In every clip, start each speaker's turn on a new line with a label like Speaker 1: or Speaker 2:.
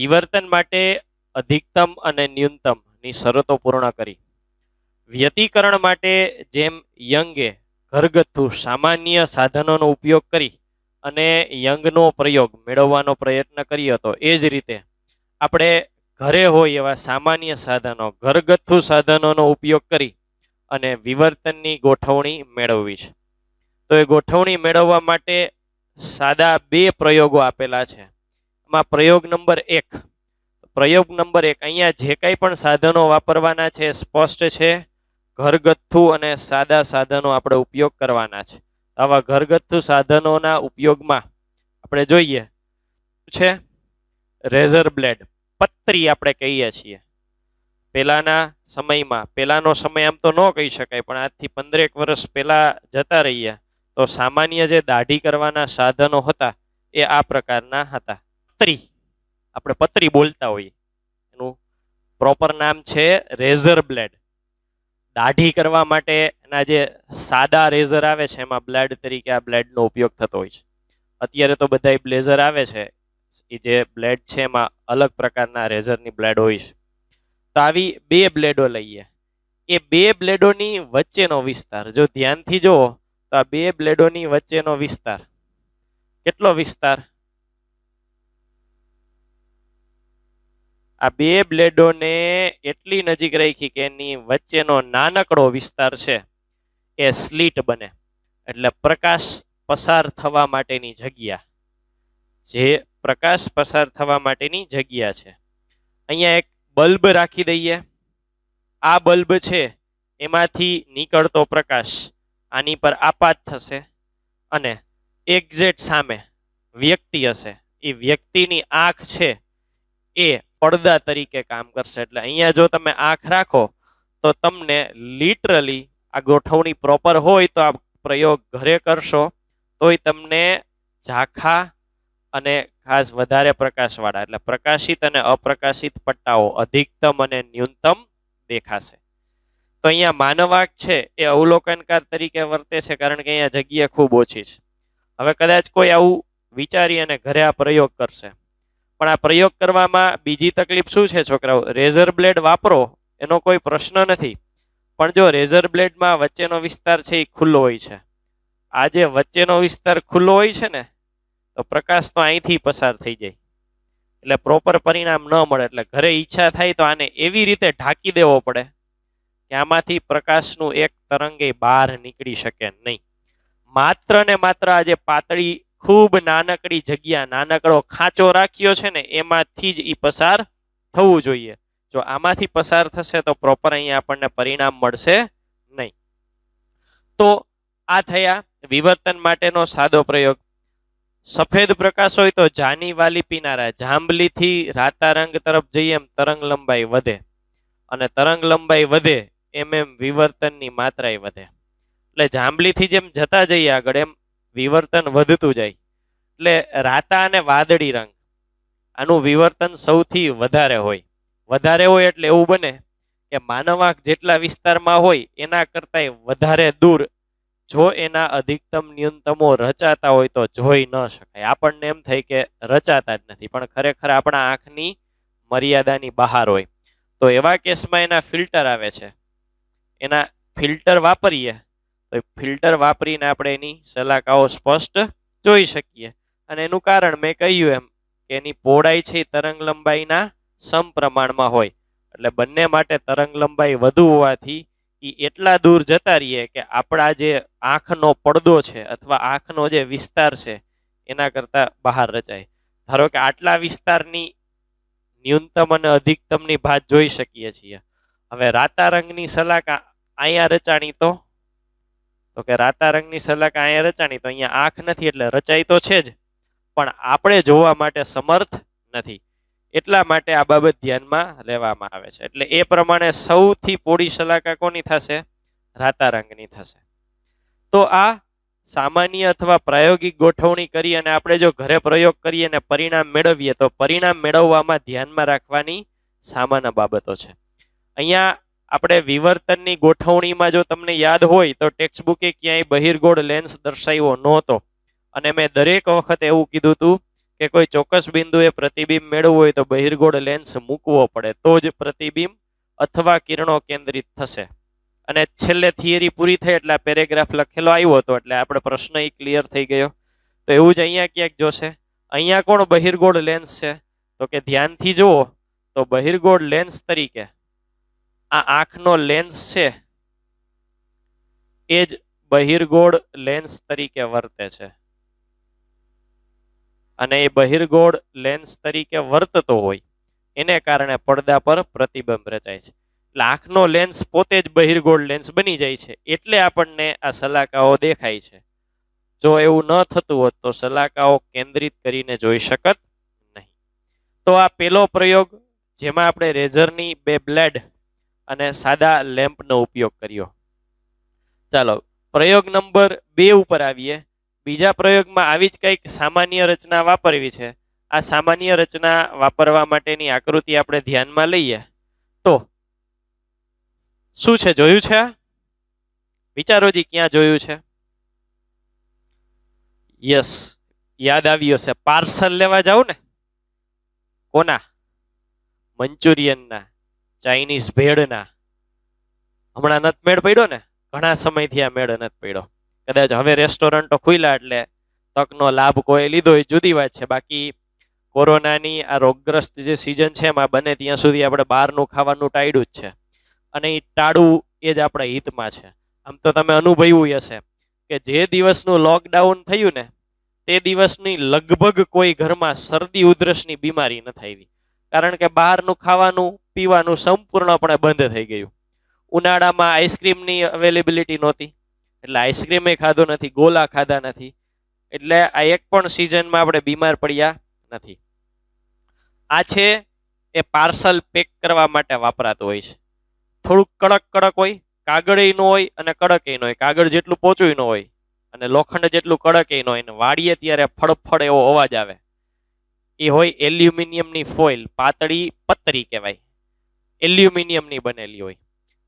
Speaker 1: વિવર્તન માટે અધિકતમ અને ન્યૂનતમની શરતો પૂર્ણ કરી. વ્યતિકરણ માટે જેમ યંગે ઘરગથ્થુ સામાન્ય સાધનોનો ઉપયોગ કરી અને યંગનો પ્રયોગ મેળવવાનો પ્રયત્ન કર્યો હતો, એ જ રીતે આપણે ઘરે હોય એવા સામાન્ય સાધનો, ઘરગથ્થુ સાધનોનો ઉપયોગ કરી અને વિવર્તનની ગોઠવણી મેળવવી છે. તો એ ગોઠવણી મેળવવા માટે સાદા બે પ્રયોગો આપેલા છે. એમાં પ્રયોગ નંબર એક. પ્રયોગ નંબર એક, અહીંયા જે કાંઈ પણ સાધનો વાપરવાના છે સ્પષ્ટ છે. ઘરગથ્થુ અને સાદા સાધનો આપણે ઉપયોગ કરવાના છે. આવા ઘરગથ્થુ સાધનોના ઉપયોગમાં આપણે જોઈએ છે રેઝર બ્લેડ, પત્રી આપણે કહીએ છીએ. પહેલાના સમયમાં, પહેલાનો સમય આમ તો ન કહી શકાય, પણ આજથી પંદરેક વર્ષ પહેલા જતા રહીએ તો સામાન્ય જે દાઢી કરવાના સાધનો હતા એ આ પ્રકારના હતા. પત્રી. આપણે પત્રી બોલતા હોઈએ. એનું પ્રોપર નામ છે રેઝર બ્લેડ દાઢી કરવા માટે એના જે સાદા રેઝર આવે છે, એમાં બ્લેડ તરીકે આ બ્લેડનો ઉપયોગ થતો હોય છે. અત્યારે તો બધા બ્લેઝર આવે છે. એ જે બ્લેડ છે, એમાં અલગ પ્રકારના રેઝરની બ્લેડ હોય છે. તો આવી બે બ્લેડો લઈએ. એ બે બ્લેડોની વચ્ચેનો વિસ્તાર, જો ધ્યાનથી જુઓ, તો આ બે બ્લેડોની વચ્ચેનો વિસ્તાર કેટલો વિસ્તાર? આ બે બ્લેડોને એટલી નજીક રાખી કે એની વચ્ચેનો નાનકડો વિસ્તાર છે એ સ્લીટ બને. એટલે પ્રકાશ પસાર થવા માટેની જગ્યા. જે પ્રકાશ પસાર થવા માટેની જગ્યા છે. અહીંયા એક બલ્બ રાખી દઈએ. આ બલ્બ છે એમાંથી નીકળતો પ્રકાશ. આની પર આપાત થશે અને એક્ઝેટ સામે વ્યક્તિ હશે. એ વ્યક્તિની આંખ છે એ પડદા તરીકે કામ કરશે. એટલે અહીંયા જો તમે આંખ રાખો, તો તમને લિટરલી આ ગોઠવણી પ્રોપર હોય તો આ પ્રયોગ ઘરે કરશો, તોય તમને ઝાખા અને ખાસ વધારે પ્રકાશવાળા, એટલે પ્રકાશિત અને અપ્રકાશિત પટ્ટાઓ અધિકતમ અને ન્યૂનતમ દેખાશે. તો અહીંયા માનવાક છે, એ અવલોકનકાર તરીકે વર્તે છે, કારણ કે અહીંયા જગ્યા ખૂબ ઓછી છે. હવે કદાચ કોઈ આવું વિચારી અને ઘરે આ પ્રયોગ કરશે. પણ આ પ્રયોગ કરવામાં બીજી તકલીફ શું છે, છોકરાઓ? રેઝર બ્લેડ વાપરો, એનો કોઈ પ્રશ્ન નથી. પણ જો રેઝર બ્લેડમાં વચ્ચેનો વિસ્તાર છે, એ ખુલ્લો હોય છે. આ જે વચ્ચેનો વિસ્તાર ખુલ્લો હોય છે ને, તો પ્રકાશ તો અહીંથી પસાર થઈ જાય. એટલે પ્રોપર પરિણામ ન મળે. એટલે ઘરે ઈચ્છા થાય તો આને એવી રીતે ઢાંકી દેવો પડે કે આમાંથી પ્રકાશનું એક તરંગે બહાર નીકળી શકે નહીં. માત્ર ને માત્ર આ જે પાતળી ખૂબ નાનકડી જગ્યા, નાનકડો ખાંચો રાખ્યો છે ને, એમાંથી જ એ પસાર થવું જોઈએ. જો આમાંથી પસાર થશે તો પ્રોપર અહીંયા આપણને પરિણામ મળશે નહીં. તો આ થયા વિવર્તન માટેનો સાદો પ્રયોગ. સફેદ પ્રકાશ હોય તો જાની વાલી પીનારા, જાંબલીથી રાતા રંગ તરફ જઈએ એમ તરંગ લંબાઈ વધે. અને તરંગ લંબાઈ વધે એમ એમ વિવર્તનની માત્રાએ વધે. એટલે જાંબલીથી જેમ જતા જઈએ આગળ એમ વિવર્તન વધતું જાય. એટલે રાતા અને વાદળી રંગ, આનું વિવર્તન સૌથી વધારે હોય. વધારે હોય એટલે એવું બને કે માનવાંક જેટલા વિસ્તારમાં હોય, એના કરતાંય વધારે દૂર, જો એના અધિકતમ ન્યૂનતમો રચાતા હોય તો જોઈ ન શકાય. આપણને એમ થાય કે રચાતા જ નથી, પણ ખરેખર આપણા આંખની મર્યાદાની બહાર હોય. તો એવા કેસમાં એના ફિલ્ટર આવે છે. એના ફિલ્ટર વાપરીએ ફિલ્ટર વાપરીને આપણે એની સલાકાઓ સ્પષ્ટ જોઈ શકીએ. અને એનું કારણ મેં કહ્યું એમ કે એની પહોળાઈ છે એ તરંગ લંબાઈના સમપ્રમાણમાં હોય. એટલે બંને માટે તરંગ લંબાઈ વધુ હોવાથી એ એટલા દૂર જતા રહીએ કે આપણા જે આંખનો પડદો છે અથવા આંખનો જે વિસ્તાર છે એના કરતાં બહાર રચાય. ધારો કે આટલા વિસ્તારની ન્યૂનતમ અને અધિકતમની ભાત જોઈ શકીએ છીએ. હવે રાતા રંગની સલાકા અહીંયા રચાણી તો તો કે રાતા રંગની સલાક અહીંયા રચાણી, તો અહીંયા આંખ નથી એટલે રચાઈ તો છે જ, પણ આપણે જોવા માટે સમર્થ નથી. એટલા માટે આ બાબત ધ્યાનમાં લેવામાં આવે છે. એટલે એ પ્રમાણે સૌથી પોળી સલાકા કોની થશે? રાતા રંગની થશે. તો આ સામાન્ય અથવા પ્રાયોગિક ગોઠવણી કરી અને આપણે જો ઘરે પ્રયોગ કરીએ અને પરિણામ મેળવીએ, તો પરિણામ મેળવવામાં ધ્યાનમાં રાખવાની સામાન્ય બાબતો છે. અહીંયા આપણે વિવર્તનની ગોઠવણીમાં જો તમને યાદ હોય તો ટેક્સ્ટબુકે ક્યાંય બહિર્ગોળ લેન્સ દર્શાવ્યો નહોતો. અને મેં દરેક વખત એવું કીધું હતું કે કોઈ ચોક્કસ બિંદુએ પ્રતિબિંબ મેળવવું હોય તો બહિર્ગોળ લેન્સ મૂકવો પડે. તો જ પ્રતિબિંબ અથવા કિરણો કેન્દ્રિત થશે. અને છેલ્લે થિયરી પૂરી થઈ એટલે આ પેરેગ્રાફ લખેલો આવ્યો હતો એટલે આપણે પ્રશ્ન એ ક્લિયર થઈ ગયો. તો એવું જ અહીંયા ક્યાંક જોશે. અહીંયા કોણ બહિર્ગોળ લેન્સ છે? તો કે ધ્યાનથી જુઓ તો બહિર્ગોળ લેન્સ તરીકે આ આંખનો લેન્સ છે, એ જ બહિર્ગોળ લેન્સ તરીકે વર્તે છે. અને એ બહિર્ગોળ લેન્સ તરીકે વર્તતો હોય, એને કારણે પડદા પર પ્રતિબંધ રચાય છે. એટલે આંખનો લેન્સ પોતે જ બહિર્ગોળ લેન્સ બની જાય છે, એટલે આપણને આ સલાકાઓ દેખાય છે. જો એવું ન થતું હોત તો સલાકાઓ કેન્દ્રિત કરીને જોઈ શકત નહીં. તો આ પેલો પ્રયોગ, જેમાં આપણે રેઝરની બે બ્લેડ અને સાદા લેમ્પનો ઉપયોગ કર્યો. ચાલો, પ્રયોગ નંબર બે ઉપર આવીએ. બીજા પ્રયોગમાં આવી જ કંઈક સામાન્ય રચના વાપરવી છે. આ સામાન્ય રચના વાપરવા માટેની આકૃતિ આપણે ધ્યાનમાં લઈએ. તો, શું છે? જોયું છે? વિચારોજી ક્યાં જોયું છે? યસ, યાદ આવ્યું હશે પાર્સલ લેવા જાઉં ને? કોના? મંચુરિયનના. ચાઇનીઝ ભેળના. હમણાં નથ મેળ પડ્યો ને? ઘણા સમયથી આ મેળ નથી પડ્યો. કદાચ હવે રેસ્ટોરન્ટો ખુલ્યા એટલે તકનો લાભ કોઈ લીધો એ જુદી વાત છે. બાકી કોરોનાની આ રોગગ્રસ્ત જે સિઝન છે એમાં બને ત્યાં સુધી આપણે બહારનું ખાવાનું ટાળ્યું જ છે. અને એ ટાળવું એ જ આપણા હિતમાં છે. આમ તો તમે અનુભવ્યું હશે કે જે દિવસનું લોકડાઉન થયું ને, તે દિવસની લગભગ કોઈ ઘરમાં શરદી ઉધરસની બીમારી ન આવી કારણ કે બહારનું ખાવાનું, પીવાનું સંપૂર્ણપણે બંધ થઈ ગયું. ઉનાળામાં આઈસ્ક્રીમની અવેલેબિલિટી નહોતી. એટલે આઈસ્ક્રીમે ખાધો નથી, ગોલા ખાધા નથી. એટલે આ એક પણ સિઝનમાં આપણે બીમાર પડ્યા નથી. આ છે એ પાર્સલ પેક કરવા માટે વાપરાતું હોય છે. થોડુંક કડક કડક હોય કાગળ ન હોય અને કડક ન હોય. કાગળ જેટલું પોચું ન હોય અને લોખંડ જેટલું કડક ન હોય ને વાળીએ ત્યારે ફળફળ એવો અવાજ આવે. એ હોય એલ્યુમિનિયમની ફોઇલ, પાતળી પતરી કહેવાય. એલ્યુમિનિયમની બનેલી હોય.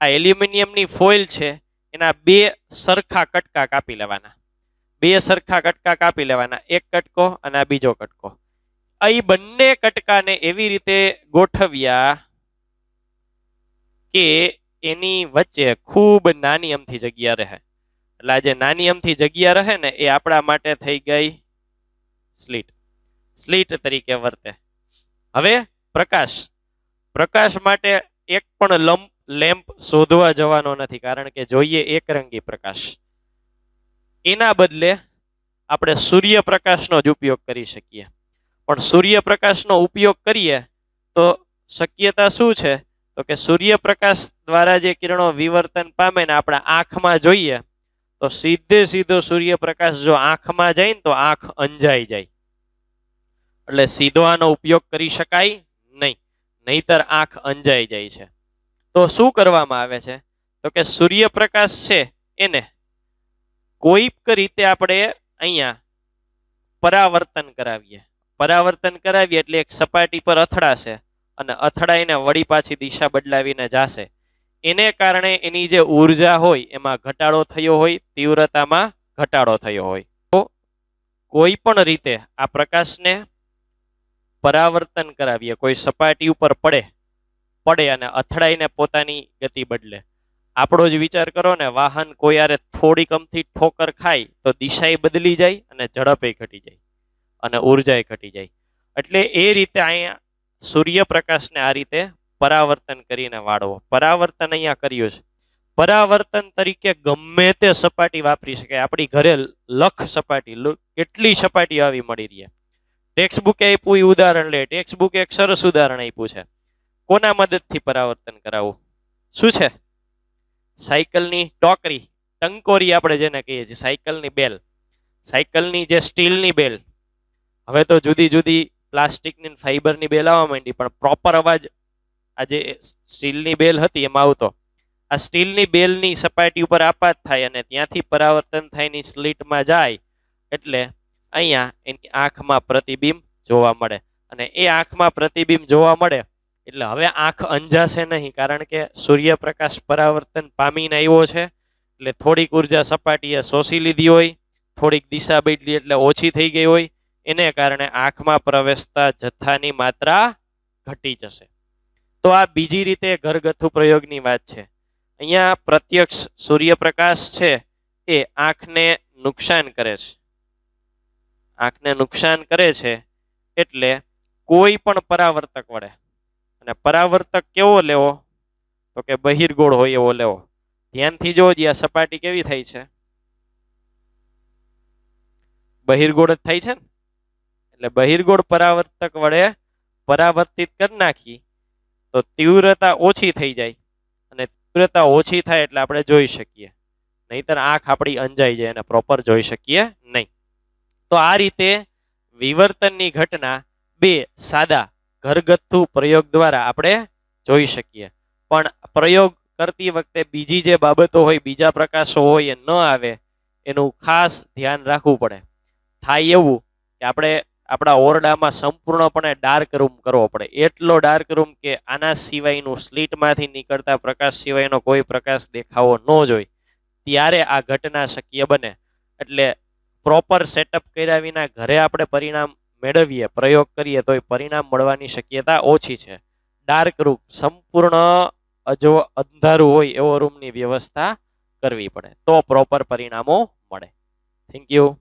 Speaker 1: આ એલ્યુમિનિયમની ફોઇલ છે, એના બે સરખા કટકા કાપી લેવાના. બે સરખા કટકા કાપી લેવાના, એક કટકો અને આ બીજો કટકો. આ બંને કટકાને એવી રીતે ગોઠવ્યા કે એની વચ્ચે ખૂબ નાની અમથી જગ્યા રહે. એટલે આ જે નાની અમથી જગ્યા રહે ને, એ આપણા માટે થઈ ગઈ સ્લીટ. સ્લીટ તરીકે વર્તે. હવે પ્રકાશ. પ્રકાશ માટે એક પણ લંપ, લેમ્પ શોધવા જવાનો નથી, કારણ કે જોઈએ એકરંગી પ્રકાશ. એના બદલે આપણે સૂર્યપ્રકાશનો જ ઉપયોગ કરી શકીએ. પણ સૂર્યપ્રકાશનો ઉપયોગ કરીએ તો શક્યતા શું છે? તો કે સૂર્યપ્રકાશ દ્વારા જે કિરણો વિવર્તન પામે ને આપણા આંખમાં જોઈએ, તો સીધે સીધો સૂર્યપ્રકાશ જો આંખમાં જાય ને તો આંખ અંજાઈ જાય. એટલે સીધો આનો ઉપયોગ કરી શકાય નહીં. નહીતર આંખ અંજાઈ જાય છે. તો શું કરવામાં આવે છે? તો કે સૂર્યપ્રકાશ છે એને કોઈક રીતે આપણે અહીંયા પરાવર્તન કરાવીએ. પરાવર્તન કરાવીએ એટલે એક સપાટી પર અથડાશે અને અથડાઈને વળી પાછી દિશા બદલાવીને જાશે. એને કારણે એની જે ઊર્જા હોય એમાં ઘટાડો થયો હોય, તીવ્રતામાં ઘટાડો થયો હોય. તો કોઈ પણ રીતે આ પ્રકાશને પરાવર્તન કરાવીએ, કોઈ સપાટી ઉપર પડે પડે અને અથડાઈને પોતાની ગતિ બદલે. આપણો જ વિચાર કરો ને, વાહન કોઈ આરે થોડીક અમથી ઠોકર ખાય તો દિશાએ બદલી જાય અને ઝડપે ઘટી જાય અને ઉર્જાએ ઘટી જાય. એટલે એ રીતે અહીંયા સૂર્યપ્રકાશને આ રીતે પરાવર્તન કરીને વાળવો. પરાવર્તન અહીંયા કર્યું છે. પરાવર્તન તરીકે ગમે તે સપાટી વાપરી શકાય. આપણી ઘરે લખ સપાટી, કેટલી સપાટી આવી મળી રહી. ટેક્સ્ટ બુકે આપ્યું, એ ઉદાહરણ લે. ટેક્સબુક બુકે એક સરસ ઉદાહરણ આપ્યું છે. કોના મદદથી પરાવર્તન કરાવવું? શું છે? સાયકલની ટોકરી, ટંકોરી આપણે જેને કહીએ છીએ, સાયકલની બેલ. સાયકલની જે સ્ટીલની બેલ. હવે તો જુદી જુદી પ્લાસ્ટિકની ને ફાઈબરની બેલ આવવા માંડી, પણ પ્રોપર અવાજ આ જે સ્ટીલની બેલ હતી એમાં આવતો. આ સ્ટીલની બેલની સપાટી ઉપર આપાત થાય અને ત્યાંથી પરાવર્તન થાયની સ્લીટમાં જાય, એટલે અહીંયા એની આંખમાં પ્રતિબિંબ જોવા મળે. અને એ આંખમાં પ્રતિબિંબ જોવા મળે એટલે હવે આંખ અંજાશે નહીં, કારણ કે સૂર્યપ્રકાશ પરાવર્તન પામીને આવ્યો છે. એટલે થોડીક ઊર્જા સપાટીએ શોષી લીધી હોય, થોડીક દિશા બદલી એટલે ઓછી થઈ ગઈ હોય. એને કારણે આંખમાં પ્રવેશતા જથ્થાની માત્રા ઘટી જશે. તો આ બીજી રીતે ઘરગથ્થુ પ્રયોગની વાત છે. અહીંયા પ્રત્યક્ષ સૂર્યપ્રકાશ છે, એ આંખને નુકસાન કરે છે. આંખને નુકસાન કરે છે એટલે કોઈ પણ પરાવર્તક વડે. અને પરાવર્તક કેવો લેવો? તો કે બહિર્ગોળ હોય એવો લેવો. ધ્યાનથી જો, આ સપાટી કેવી થઈ છે? બહિર્ગોળ જ થઈ છે ને? એટલે બહિર્ગોળ પરાવર્તક વડે પરાવર્તિત કરી નાખી, તો તીવ્રતા ઓછી થઈ જાય. અને તીવ્રતા ઓછી થાય એટલે આપણે જોઈ શકીએ. નહીતર આંખ આપણી અંજાઈ જાય અને પ્રોપર જોઈ શકીએ નહીં. તો આ રીતે વિવર્તનની ઘટના બે સાદા ઘરગથ્થુ પ્રયોગ દ્વારા આપણે જોઈ શકીએ. પણ પ્રયોગ કરતી વખતે બીજી જે બાબતો હોય, બીજા પ્રકાશો હોય એ ન આવે, એનું ખાસ ધ્યાન રાખવું પડે. થાય એવું કે આપણે આપણા ઓરડામાં સંપૂર્ણપણે ડાર્ક રૂમ કરવો પડે. એટલો ડાર્ક રૂમ કે આના સિવાયનું સ્લીટમાંથી નીકળતા પ્રકાશ સિવાયનો કોઈ પ્રકાશ દેખાવો ન જોઈએ ત્યારે આ ઘટના શક્ય બને. એટલે પ્રોપર સેટઅપ કર્યા વિના ઘરે આપણે પરિણામ મેળવીએ, પ્રયોગ કરીએ તો એ પરિણામ મળવાની શક્યતા ઓછી છે. ડાર્ક રૂમ સંપૂર્ણ અજો અંધારું હોય એવો રૂમની વ્યવસ્થા કરવી પડે. તો પ્રોપર પરિણામો મળે. Thank you